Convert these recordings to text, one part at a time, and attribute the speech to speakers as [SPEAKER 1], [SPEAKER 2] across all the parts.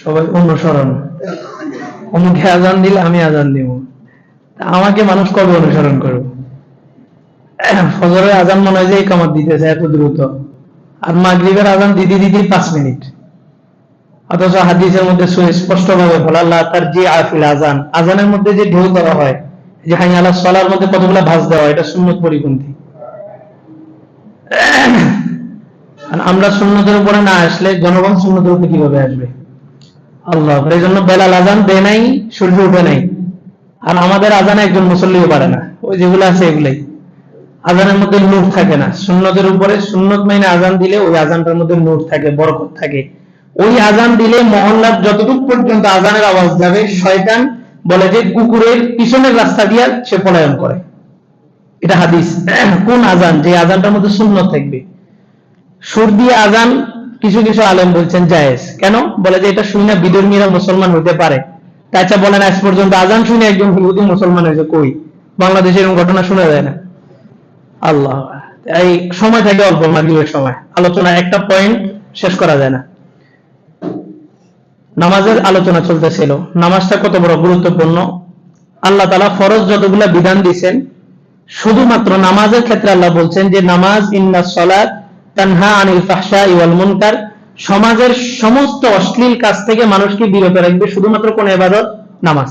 [SPEAKER 1] সবাই অনুসরণ অমুকে আজান দিলে আমি আজান দিব। আমাকে মানুষ কবে অনুসরণ করবে? ফজরের আজান মনে হয় যে কামাত দিতেছে এত দ্রুত। আর মাগরিবের আজান দিতে দিতে পাঁচ মিনিট। অথচ হাদিসের মধ্যে সুস্পষ্ট ভাবে বলা, আল্লাহ তার যে আফিল আজান, আজানের মধ্যে যে ঢেউ দেওয়া হয় যে হাই আল্লাহ সলার মধ্যে কতগুলো ভাঁজ দেওয়া হয়, এটা সুন্নত পরিপন্থী। আমরা সুন্নতের উপরে না আসলে জনগণ সুন্নতের উপরে কীভাবে আসবে? আল্লাহ, এই জন্য বেলাল আজান দেয় নাই, সূর্য উঠে নাই। আর আমাদের আজানে একজন মুসল্লিও পারে না। ওই যেগুলো আছে আজানের মধ্যে নূর থাকে না। সুন্নতের উপরে সুন্নত মাইনে আজান দিলে ওই আজানটার মধ্যে নূর থাকে, বরকত থাকে। ওই আজান দিলে মহল্লার যতটুকু পর্যন্ত আজানের আওয়াজ যাবে, শয়তান বলে যে কুকুরের পিছনের রাস্তা দিয়ে সে পলায়ন করে। এটা হাদিস। কোন আজান যে আজানটার মধ্যে সুন্নত থাকবে। সুর দিয়ে আজান কিছু কিছু আলেম বলছেন, জায়েজ। কেন? বলে যে এটা শুনে বিধর্মীরা মুসলমান হতে পারে। তাছাড়া বলেন, আজ পর্যন্ত আজান শুনে একজন ইহুদি মুসলমান হয়েছে কই? বাংলাদেশে এরকম ঘটনা শোনা যায় না। আল্লাহ। এই সময় থাকে অল্প, মাগরিবের সময়। আলোচনা একটা পয়েন্ট শেষ করা যায় না। নামাজের আলোচনা চলতেছিল। নামাজটা কত বড় গুরুত্বপূর্ণ? আল্লাহ তালা ফরজ যতগুলা বিধান দিয়েছেন শুধুমাত্র নামাজের ক্ষেত্রে আল্লাহ বলছেন যে, নামাজ ইন্না সলাত তানহা আনিল ফাহশা ইওয়াল মুনকার, সমাজের সমস্ত অশ্লীল কাজ থেকে মানুষকে বিরত রাখবে শুধুমাত্র কোন এবাদত? নামাজ।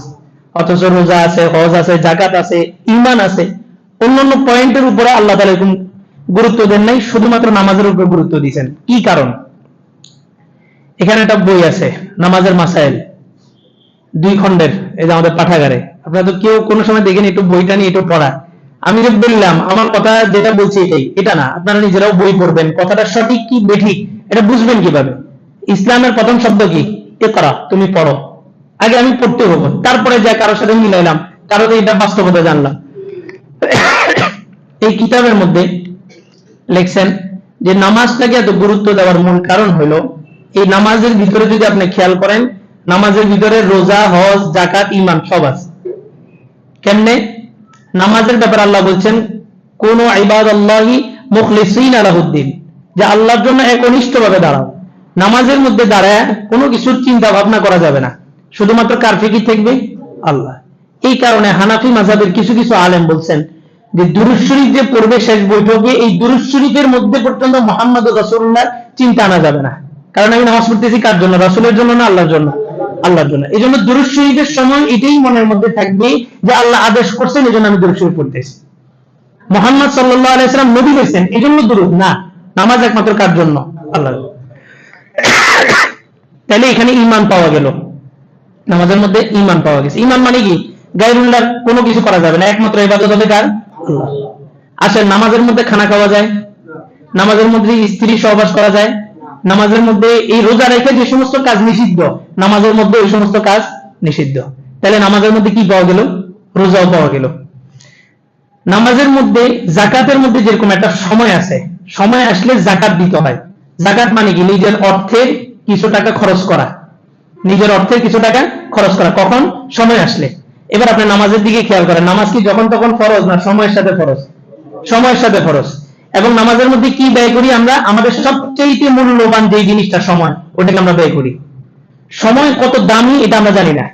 [SPEAKER 1] অথচ রোজা আছে, হজ আছে জাকাত আছে ইমান আছে। অন্যান্য পয়েন্টের উপরে আল্লাহ তালা এরকম গুরুত্ব দেন নাই, শুধুমাত্র নামাজের উপর গুরুত্ব দিয়েছেন। কি কারণ? এখানে একটা বই আছে, নামাজের মাসাইল। দুই খণ্ডের, এই যে আমাদের পাঠাগারে। আপনারা তো কেউ কোনো সময় দেখেন, একটু বইটা নিয়ে একটু পড়া। আমি যে বললাম, আমার কথা যেটা বলছি এটাই। এটা না, আপনারা নিজেরাও বই পড়বেন। কথাটা সঠিক কি বেঠিক, এটা বুঝবেন কীভাবে? ইসলামের প্রথম শব্দ কি? এ করা তুমি পড়ো। আগে আমি পড়তে হব। তারপরে যা কারোর সাথে মিলাইলাম কারোর এটা বাস্তবতা জানলাম। এই কিতাবের মধ্যে লেখছেন যে নামাজটাকে এত গুরুত্ব দেওয়ার মূল কারণ হলো এই নামাজের ভিতরে যদি আপনি খেয়াল করেন, নামাজের ভিতরে রোজা, হজ জাকাত ইমান সব আছে। কেমনে? নামাজের ব্যাপারে আল্লাহ বলছেন, কোন ইবাদ আল্লাহি মুখলিসিন আলাহুদ্দিন যে আল্লাহর জন্য একনিষ্ঠ ভাবে দাঁড়াও। নামাজের মধ্যে দাঁড়ায় কোনো কিছুর চিন্তা ভাবনা করা যাবে না। শুধুমাত্র কার ফিকির থাকবে? আল্লাহ। এই কারণে হানাফি মাঝাবের কিছু কিছু আলেম বলছেন যে, দুরুদ শরীফ যে পড়বে শেষ বৈঠকে এই দুরুদ শরীফের মধ্যে পর্যন্ত মোহাম্মদ রসুল্লাহ চিন্তা আনা যাবে না। কারণ আমি নামাজ পড়তেছি কার জন্য? রসুলের জন্য না আল্লাহর জন্য? আল্লাহর জন্য। এই জন্য দুরুদ শরীফের সময় এটাই মনের মধ্যে থাকবে যে আল্লাহ আদেশ করছেন এই জন্য আমি দুরুদ শরীফ পড়তেছি। মোহাম্মদ সাল্লাহ আলাইসালাম নবী হয়েছেন এই জন্য দুরুদ, না। নামাজ একমাত্র কার জন্য? আল্লাহ তাহলে এখানে ইমান পাওয়া গেল। নামাজের মধ্যে ইমান পাওয়া গেছে। ইমান মানে কি? গাইরুল্লাহ কোনো কিছু করা যাবে না, একমাত্র ইবাদত হবে কার? আসেন নামাজের মধ্যে খানা খাওয়া যায়, নামাজের মধ্যে স্ত্রী সহবাস করা যায় নামাজের মধ্যে এই রোজা রেখে যে সমস্ত কাজ নিষিদ্ধ, নামাজের মধ্যে ওই সমস্ত কাজ নিষিদ্ধ। তাহলে নামাজের মধ্যে কি পাওয়া গেল? রোজাও পাওয়া গেল। নামাজের মধ্যে জাকাতের মধ্যে যেরকম একটা সময় আছে, সময় আসলে জাকাত দিতে হয়। জাকাত মানে কি? নিজের অর্থের কিছু টাকা খরচ করা। নিজের অর্থের কিছু টাকা খরচ করা। কখন? সময় আসলে। এবার আপনি নামাজের দিকে খেয়াল করেন। নামাজ কি যখন তখন ফরজ না সময়ের সাথে ফরজ? সময়ের সাথে ফরজ। এবং নামাজের মধ্যে কি ব্যয় করি আমরা? আমাদের সবচেয়ে মূল্যবান যে জিনিসটা সময়, ওটাকে আমরা ব্যয় করি। সময় কত দামি এটা আমরা জানি না।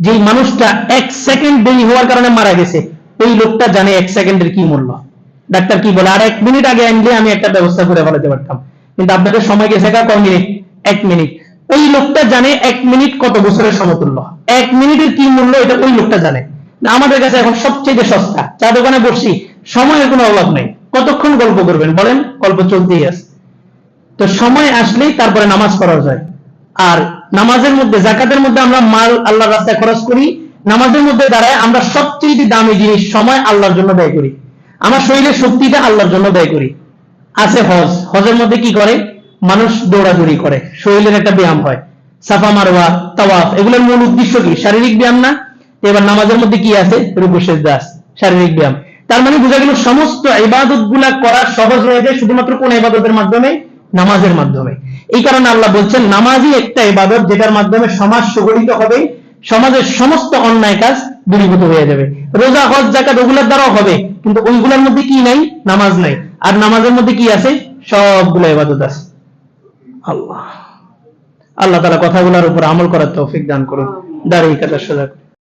[SPEAKER 1] যে মানুষটা এক সেকেন্ড দেরি হওয়ার কারণে মারা গেছে, ওই লোকটা জানে এক সেকেন্ডের কি মূল্য। ডাক্তার কি বলে, আর, এক মিনিট আগে আনলে আমি একটা ব্যবস্থা করে ফেলাতে পারতাম। কিন্তু আপনাদের সময় গেছে কা মিনিট? এক মিনিট। ওই লোকটা জানে এক মিনিট কত বছরের সমতুল্য। এক মিনিটের কি মূল্য এটা ওই লোকটা জানে। আমাদের কাছে এখন সবচেয়ে সস্তা। চা দোকানে বসছি, সময়ের কোনো অভাব নেই। কতক্ষণ গল্প করবেন? বলেন, গল্প চলতেই আছে। তো সময় আসলেই তারপরে নামাজ পড়া যায়। আর নামাজের মধ্যে, জাকাতের মধ্যে আমরা মাল আল্লাহর রাস্তায় খরচ করি। নামাজের মধ্যে দাঁড়ায় আমরা সবচেয়ে দামি জিনিস সময় আল্লাহর জন্য ব্যয় করি। আমার শরীরের শক্তিটা আল্লাহর জন্য ব্যয় করি। আছে হজ। হজের মধ্যে কি করে? মানুষ দৌড়াদৌড়ি করে। শরীরের একটা ব্যায়াম হয়। সাফা মারওয়া, তাওয়াফ, এগুলোর মূল উদ্দেশ্য কি? শারীরিক ব্যায়াম না? এবার নামাজের মধ্যে কি আছে? রূপু দাস শারীরিক ব্যায়াম। তার মানে বোঝা গেল সমস্ত ইবাদতগুলা করা সহজ হয়ে যায় শুধুমাত্র কোন ইবাদতের মাধ্যমে? নামাজের মাধ্যমে। এই কারণে আল্লাহ বলছেন, নামাজই একটা ইবাদত যেটার মাধ্যমে সমাজ সুগঠিত হবে, সমাজের সমস্ত অন্যায় কাজ দূরীভূত হয়ে যাবে। রোজা, হজ জাকাত ওগুলোর দ্বারাও হবে, কিন্তু ওইগুলোর মধ্যে কি নাই? নামাজ নাই। আর নামাজের মধ্যে কি আছে? সবগুলো ইবাদত আছে। আল্লাহ। আল্লাহ তালা কথাগুলোর উপর আমল করার তৌফিক দান করুন। দাঁড়িয়ে কাটার সোজা।